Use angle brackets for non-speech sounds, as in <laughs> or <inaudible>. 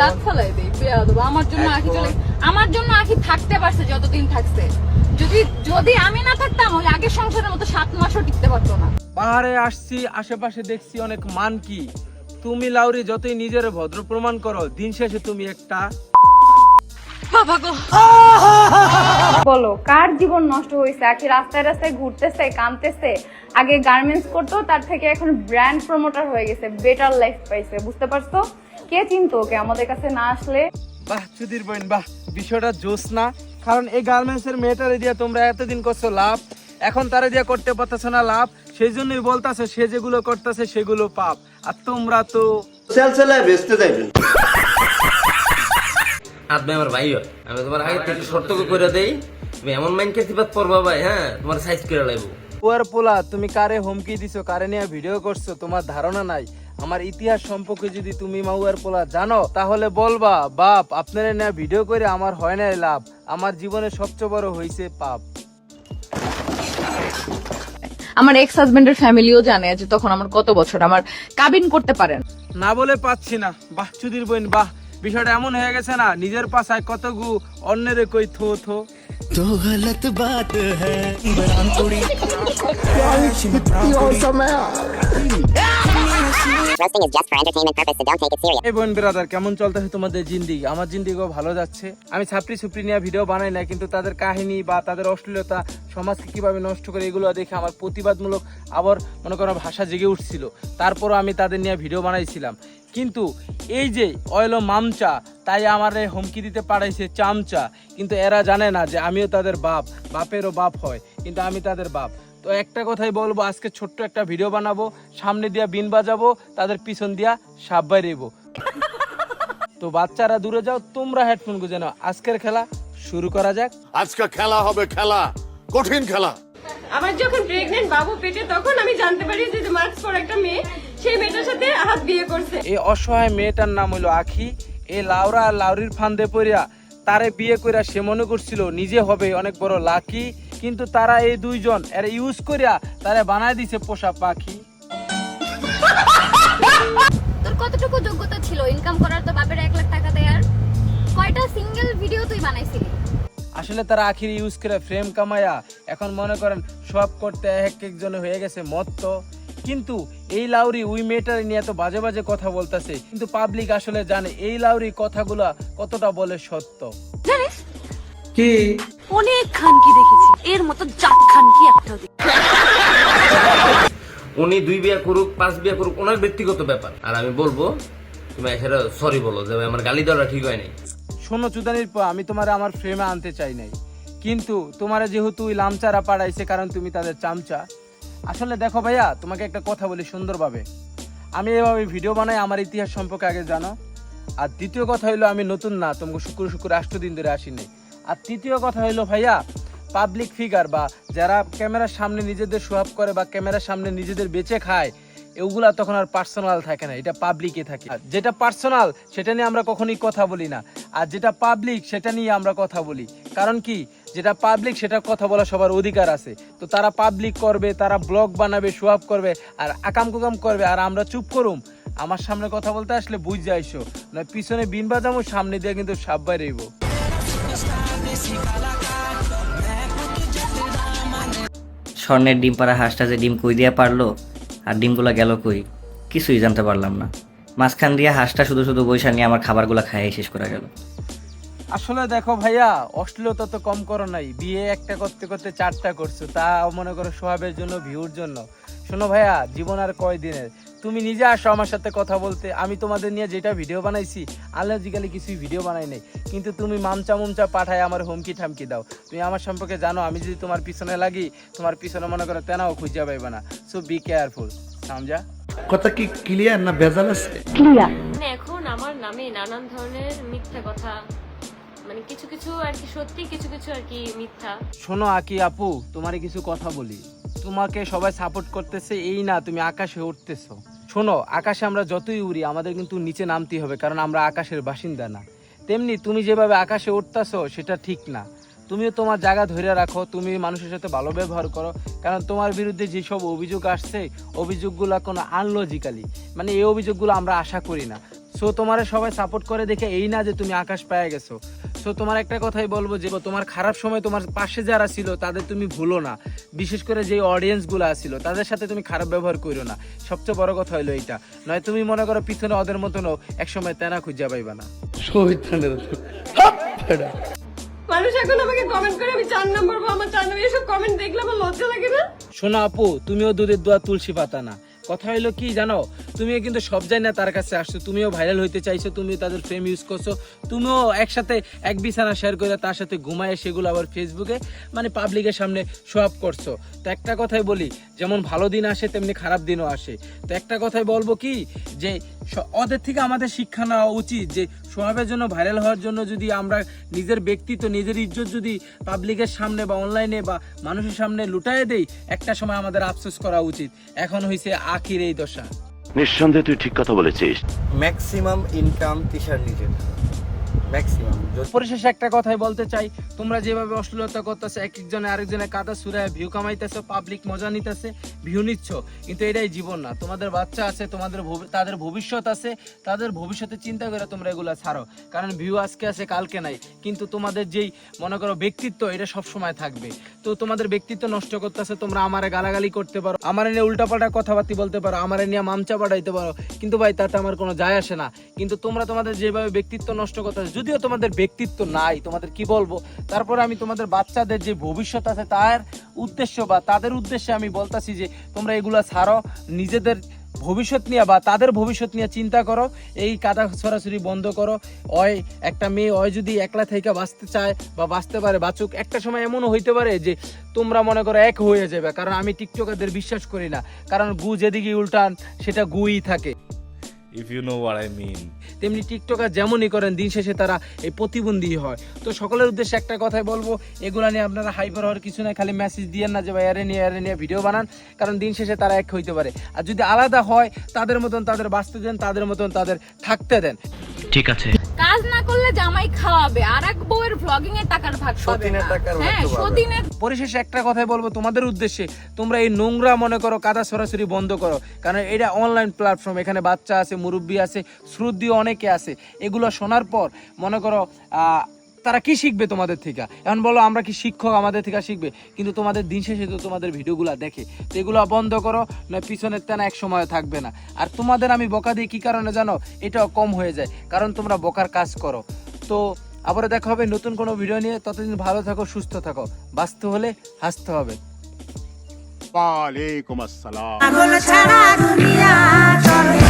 দাঁত ফেলাই দেই বিয়া দেবো আমার জন্য আখি চলে আমার জন্য আখি থাকতে পারছে যতদিন থাকছে। যদি যদি আমি না থাকতাম ওই আগের সংসারের মতো সাত মাসও টিকতে পারতো না। পাহাড়ে আসছি আশেপাশে দেখছি অনেক মান কি তুমি লাউরি যতই নিজের ভদ্র প্রমাণ করো দিন শেষে তুমি একটা বাবা গো। বলো কার জীবন নষ্ট হয়েছে? আখি রাস্তায় রাস্তায় ঘুরতেছে কানতেছে আগে গার্মেন্টস করতো তার থেকে এখন ব্র্যান্ড প্রমোটার হয়ে গেছে বেটার লাইফ পাইছে বুঝতে পারছ? কে চিনতো ওকে? আমাদের কাছে না আসলে বাহ চুদির বোন বাহ বিষয়টা জোস না। কারণ এই গার্মেন্টস এর মেয়েটারে দিয়ে তোমরা এতদিন করছ লাভ এখন তারা দিয়ে করতে পারতেছো না লাভ সেই জন্যই বলতাছো সে যেগুলো করতেছে সেগুলো পাপ। আর তোমরা তো বেচতে যাইবেন। আপনি আমার ভাই আমি তোমার আগে থেকে সতর্ক করে দেই। তুমি এমন মাইন্ড খেতে পড়বা ভাই হ্যাঁ? তোমার সাইজ করে লাগবো পোলা তুমি কারে হুমকি দিছো কারে নিয়ে ভিডিও করছ তোমার ধারণা নাই। আমার ইতিহাস সম্পর্কে যদি তুমি মাউয়ার পোলা জানো তাহলে বলবা বাপ আপনারা না ভিডিও করে আমার হয় না লাভ। আমার জীবনে সবচেয়ে বড় হয়েছে পাপ। আমার এক্স হাজবেন্ডের ফ্যামিলিও জানে যে তখন আমার কত বছর আমার কাবিন করতে পারেন না। বলে পাচ্ছি না। বাহ চুদির বইন বাহ বিষয়টা এমন হয়ে গেছে না নিজের পাশায় কত গু অন্যের কই থো থো। তো গলত বাত হ্যাঁ <laughs> <laughs> <laughs> এই বোন ব্রাদার কেমন চলতেছে তোমাদের জিন্দিগি আমার জিন্দিগিও ভালো যাচ্ছে। আমি ছাপড়ি সুপড়ি নিয়ে ভিডিও বানাই না কিন্তু তাদের কাহিনী বা তাদের অশ্লীলতা সমাজকে কীভাবে নষ্ট করে এগুলো দেখে আমার প্রতিবাদমূলক আবার মনে করো ভাষা জেগে উঠছিল। তারপরও আমি তাদের নিয়ে ভিডিও বানাইছিলাম। কিন্তু এই যে অয়েল মামচা, তাই আমার হুমকি দিতে পারাইছে চামচা। কিন্তু এরা জানে না যে আমিও তাদের বাপ, বাপেরও বাপ হয়, কিন্তু আমি তাদের বাপ। তো একটা কথাই বলব আজকে ছোট্ট একটা ভিডিও বানাবো সামনে দিয়া বিন বাজাবো তাদের পিছন দিয়া সাপ বাইরেবো। তো বাচ্চারা দূরে যাও তোমরা হেডফোন গুঁজে নাও। আজকের খেলা শুরু করা যাক। আজকে খেলা হবে খেলা কঠিন খেলা। আমার যখন প্রেগনেন্ট বাবু পেটে তখন আমি জানতে পারি যে মার্কস পর একটা মেয়ে সেই মেয়েটার সাথে হাত বিয়ে করছে। এই অসহায় মেয়েটার নাম হইল আখি। এই লাউরা আর লাউরির ফান্দে পড়িয়া তারে বিয়ে কইরা সে মনে করছিল নিজে হবে অনেক বড় লাকি। কিন্তু তারা এই দুইজন এর ইউজ করিয়া তারা বানায় দিছে পোষা পাখি। তোর কতটুকু যোগ্যতা ছিল? ইনকাম করার তো বাপের এক লাখ টাকা দেয়ার কয়টা সিঙ্গেল ভিডিও তুই বানাইছিলি? আসলে তারা আখির ইউজ করে ফ্রেম কামায়া এখন মনে করেন সব করতে এক একজনে হয়ে গেছে মত্ত। কিন্তু এই লাউরি ওই মেয়েটার নিয়ে এত বাজে বাজে কথা বলতেছে কিন্তু পাবলিক আসলে জানে এই লাউরি কথাগুলা কতটা বলে সত্য। জানিস? কি? অনেক খানকি দেখেছি। এর মতো জাত খানকি একটাও দেখি উনি দুই বিয়া করুক পাঁচ বিয়া করুক ওনার ব্যক্তিগত ব্যাপার। আর আমি বলব তুমি সেটা সরি বলো যে আমার গালি দেওয়াটা ঠিক হয় নাই। শোনো চুদানির পা আমি তোমার আমার ফ্রেমে আনতে চাই নাই। কিন্তু তোমার যেহেতু ওই লামচারা পাড়াইছে কারণ তুমি তাদের চামচা। আসলে দেখো ভাইয়া তোমাকে একটা কথা বলি সুন্দরভাবে। আমি এভাবে ভিডিও বানাই আমার ইতিহাস সম্পর্কে আগে জানো। আর দ্বিতীয় কথা হইল আমি নতুন না তোমাকে শুক্র শুক্র আষ্ট দিন ধরে আসিনি আর তৃতীয় কথা হইল ভাইয়া পাবলিক ফিগার বা যারা ক্যামেরার সামনে নিজেদের সোহাব করে বা ক্যামেরার সামনে নিজেদের বেঁচে খায়, এগুলা তখন আর পার্সোনাল থাকে না, এটা পাবলিকে থাকে। আর যেটা পার্সোনাল সেটা নিয়ে আমরা কখনোই কথা বলি না। আর যেটা পাবলিক সেটা নিয়ে আমরা কথা বলি। কারণ কি? যেটা পাবলিক সেটা কথা বলা সবার অধিকার আছে। তো তারা পাবলিক করবে, তারা ব্লগ বানাবে সোয়াব করবে, আর আকাম কুকাম করবে, আর আমরা চুপ করুম। আমার সামনে কথা বলতে আসলে বুঝ যাইছো না পিছনে বিন বাজামো সামনে দিয়ে কিন্তু সাপ বাইরেইব স্বর্ণের ডিম পাড়া হাঁসটা যে ডিম কই দিয়া পারল, আর ডিমগুলো গেল কই, কিছুই জানতে পারলাম না। মাঝখান দিয়ে হাঁসটা শুধু শুধু বৈশা নিয়ে আমার খাবারগুলো খাইয়ে শেষ করা গেল। আসলে দেখো ভাইয়া, অশ্লীলতা তো কম করো নাই। বিয়ে একটা করতে করতে চারটা করছ, তা মনে করো সোহাবের জন্য, ভিউর জন্য। শোনো ভাইয়া, জীবন আর কয় দিনের তুমি নিজে আসো আমার সাথে কথা বলতে। আমি তোমাদের নিয়ে যেটা ভিডিও বানাইছি আলজিক্যালি কিছুই ভিডিও বানাই নাই। কিন্তু তুমি মামচা মুমচা পাঠায় আমার হুমকি ঠামকি দাও। তুমি আমার সম্পর্কে জানো আমি যদি তোমার পিছনে লাগি তোমার পিছনে মনে করো তেনাও খুঁজে পাইবে না। সো বি কেয়ারফুল সমঝা কথা কি ক্লিয়ার না ভেজাল আছে? মানে এখন আমার নামে নানান ধরনের মিথ্যা কথা মানে কিছু কিছু আর কি সত্যি কিছু কিছু আর কি মিথ্যা। শোনো আকি আপু তোমারে কিছু কথা বলি। তোমাকে সবাই সাপোর্ট করতেছে, এই না তুমি আকাশে উঠতেছো শোনো, আকাশে আমরা যতই উড়ি, আমাদের কিন্তু নিচে নামতেই হবে, কারণ আমরা আকাশের বাসিন্দা না। তেমনি তুমি যেভাবে আকাশে উঠতেছো সেটা ঠিক না। তুমিও তোমার জায়গা ধরে রাখো, তুমি মানুষের সাথে ভালো ব্যবহার করো, কারণ তোমার বিরুদ্ধে যেসব অভিযোগ আসছে, অভিযোগগুলো কোনো আনলজিক্যালি মানে এই অভিযোগগুলো আমরা আশা করি না। সো তোমার সবাই সাপোর্ট করে দেখে এই না যে তুমি আকাশ পেয়ে গেছো। সো তোমার একটা কথাই বলব যে তোমার খারাপ সময় তোমার পাশে যারা ছিল তাদের তুমি ভুলো না। বিশেষ করে যে অডিয়েন্সগুলো ছিল তাদের সাথে তুমি খারাপ ব্যবহার করো না। সবচেয়ে বড় কথা হলো এইটা। নয় তুমি মনে করো পিছনে ওদের মতনও একসময় তেনা খুঁজে পাইবা না। মানুষ এখন আমাকে কমেন্ট করে আমি চার নম্বর বা আমার চার নম্বর এসব কমেন্ট দেখলে আমার লজ্জা লাগে না? শোনো আপু তুমিও দুধের দোয়া তুলসী পাতা না। কথা হইল কি জানো? তুমিও কিন্তু সব যাই না তার কাছে আসছো। তুমিও ভাইরাল হইতে চাইছো, তুমিও তাদের ফ্রেম ইউজ করছ। তুমিও একসাথে এক বিছানা শেয়ার করে তার সাথে ঘুমায় সেগুলো আবার ফেসবুকে মানে পাবলিকের সামনে শো আপ করছ। তো একটা কথাই বলি, যেমন ভালো দিন আসে, তেমনি খারাপ দিনও আসে। তো একটা কথাই বলব কি, যে ওদের থেকে আমাদের শিক্ষা নেওয়া উচিত যে সোহাবের জন্য ভাইরাল হওয়ার জন্য যদি আমরা নিজের ব্যক্তিত্ব, নিজের ইজ্জত যদি পাবলিকের সামনে বা অনলাইনে বা মানুষের সামনে লুটায়ে দেই, একটা সময় আমাদের আফসোস করা উচিত। এখন হয়েছে আখির এই দশা। নিঃসন্দেহে তুই ঠিক কথা বলেছিস। ম্যাক্সিমাম ইনকাম তিশার নিজের। ম্যাক্সিমাম পরিশেষে একটা কথাই বলতে চাই। তোমরা যেভাবে অশ্লীলতা করতেছো এক একজনে আরেকজনে কাদা সুরায় ভিউ কামাইতেছো পাবলিক মজা নিতেছে ভিউ নিচ্ছ, কিন্তু এটাই জীবন না। তোমাদের বাচ্চা আছে, তোমাদের তাদের ভবিষ্যৎ আছে, তাদের ভবিষ্যতে চিন্তা করে তোমরা এগুলা ছাড়ো। কারণ ভিউ আজকে আছে, কালকে নাই। কিন্তু তোমাদের যেই, মনে করো, ব্যক্তিত্ব, এটা সব সময় থাকবে। তো তোমাদের ব্যক্তিত্ব নষ্ট করতেছে, তোমরা আমারে গালাগালি করতে পারো, আমার নিয়ে উল্টাপাল্টা কথাবার্তি বলতে পারো, আমার নিয়ে মামচা পাঠাইতে পারো। কিন্তু ভাই, তাতে আমার কোনো যায় আসে না। কিন্তু তোমরা তোমাদের যেভাবে ব্যক্তিত্ব নষ্ট করতেছো যদিও তোমাদের ব্যক্তিত্ব নাই, তোমাদের কি বলব? তারপরে আমি তোমাদের বাচ্চাদের যে ভবিষ্যৎ আছে, তার উদ্দেশ্য বা তাদের উদ্দেশ্যে আমি বলতাছি যে, তোমরা এগুলা ছাড়ো, নিজেদের ভবিষ্যৎ নিয়ে বা তাদের ভবিষ্যৎ নিয়ে চিন্তা করো, এই কাদা সরাসরি বন্ধ করো। অয়, একটা মেয়ে, অয় যদি একলা থেকে বাঁচতে চায় বা বাঁচতে পারে, বাঁচুক। একটা সময় এমনও হইতে পারে যে, তোমরা মনে করো এক হয়ে যাবে, কারণ আমি টিকটকারদের বিশ্বাস করি না। কারণ গু যেদিকে উল্টান, সেটা গুই থাকে। If you know what I mean তেমনি টিকটকার যেমনই করেন দিন শেষে তারা এই প্রতিবন্ধী হয়। তো সকলের উদ্দেশ্যে একটা কথাই বলব এগুলা নিয়ে আপনারা হাইপার হওয়ার কিছু নাই খালি মেসেজ দিয়েন না যে ভাই এরে নিয়ে এরে নিয়ে ভিডিও বানান। কারণ দিন শেষে তারা এক হইতে পারে। আর যদি আলাদা হয় তাদের মতন তাদের বাঁচতে দেন তাদের মতন তাদের থাকতে দেন। কাজ না করলে জামাই খাওয়াবে। আর এক বউয়ের ভ্লগিং এর টাকার ভাগ পাবে না। হ্যাঁ সতীনের পরিশেষে একটা কথাই বলব তোমাদের উদ্দেশ্যে তোমরা এই নোংরা মনে করো কাদা সরাসরি বন্ধ করো। কারণ এটা অনলাইন প্ল্যাটফর্ম এখানে বাচ্চা আছে মুরব্বী আছে শ্রুদ্ধি অনেকে আছে। এগুলো শোনার পর মনে করো আহ, তারা কি শিখবে তোমাদের থেকে? এখন বলো আমরা কি শিক্ষক আমাদের থেকে শিখবে? কিন্তু তোমাদের দিন শেষে তো তোমাদের ভিডিওগুলো দেখে। তো এগুলো বন্ধ করো না পিছনের তেনা এক সময় থাকবে না। আর তোমাদের আমি বকা দিই কি কারণে জানো? এটাও কম হয়ে যায়। কারণ তোমরা বকার কাজ করো। তো আবারও দেখা হবে নতুন কোনো ভিডিও নিয়ে। ততদিন ভালো থাকো সুস্থ থাকো। বাঁচতে হলে হাসতে হবে। ওয়ালাইকুম আসসালাম। ছাড়া দুনিয়া চলে।